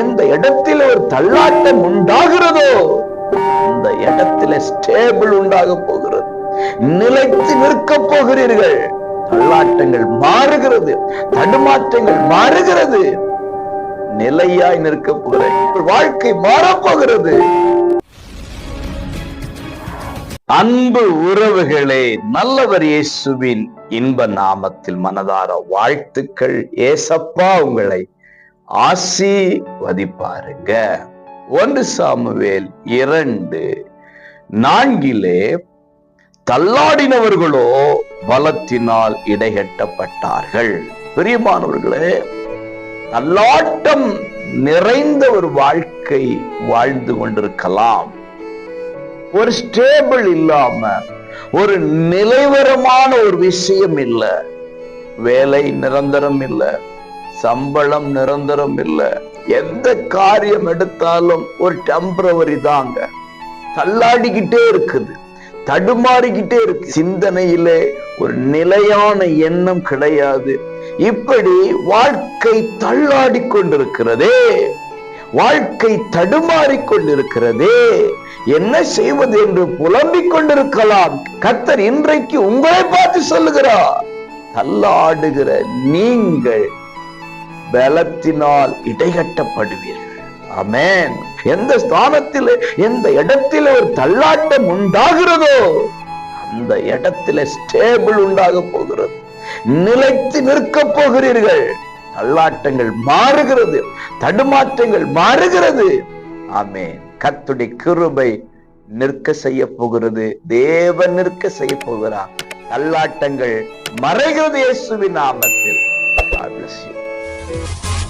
எந்த இடத்தில் ஒரு தள்ளாட்டம் உண்டாகிறதோ அந்த இடத்துல ஸ்டேபிள் உண்டாக போகிறது. நிலைத்து நிற்க போகிறீர்கள். தள்ளாட்டங்கள் மாறுகிறது தடுமாற்றங்கள் மாறுகிறது. நிலையாய் நிற்க போகிறேன். வாழ்க்கை மாறப்போகிறது அன்பு உறவுகளே நல்லவர் இயேசுவின் இன்ப நாமத்தில் மனதார வாழ்த்துக்கள். ஏசப்பா உங்களை ஆசீர்வதிப்பாருங்க. ஒன்று சாமுவேல் இரண்டு. நான்கிலே தள்ளாடினவர்களோ பலத்தினால் இடைகட்டப்பட்டார்கள். பிரியமானவர்களே தள்ளாட்டம் நிறைந்த ஒரு வாழ்க்கை வாழ்ந்து கொண்டிருக்கலாம். ஒரு ஸ்டேபிள் இல்லாம ஒரு நிலைவரமான ஒரு விஷயம் இல்லை. வேலை நிரந்தரம் இல்லை. சம்பளம் நிரந்தரம் இல்லை. எந்த காரியம் எடுத்தாலும் ஒரு டெம்பரவரி தாங்க. தள்ளாடிக்கிட்டே இருக்குது. தடுமாறிக்கிட்டே இருக்கு. சிந்தனையிலே ஒரு நிலையான எண்ணம் கிடையாது. இப்படி வாழ்க்கை தள்ளாடி கொண்டிருக்கிறதே. வாழ்க்கை தடுமாறி கொண்டிருக்கிறதே. என்ன செய்வது என்று புலம்பிக் கொண்டிருக்கலாம். கத்தர் இன்றைக்கு உங்களை பார்த்து சொல்லுகிறார். தள்ளாடுகிற நீங்கள் பலத்தினால் இடைகட்டப்படுவீர்கள். அமேன் எந்த ஸ்தானத்தில் எந்த இடத்தில் ஒரு தள்ளாட்டம் உண்டாகிறதோ அந்த இடத்துல ஸ்டேபிள் உண்டாக போகிறது. நிலைத்து நிற்க போகிறீர்கள். தள்ளாட்டங்கள் மாறுகிறது. தடுமாற்றங்கள் மாறுகிறது. ஆமேன். கத்துடைய கிருபை நிற்க செய்ய போகிறது. தேவன் நிற்க செய்ய போகிறார். தள்ளாட்டங்கள் மறைகிறது இயேசுவின் நாமத்தில். Thank you.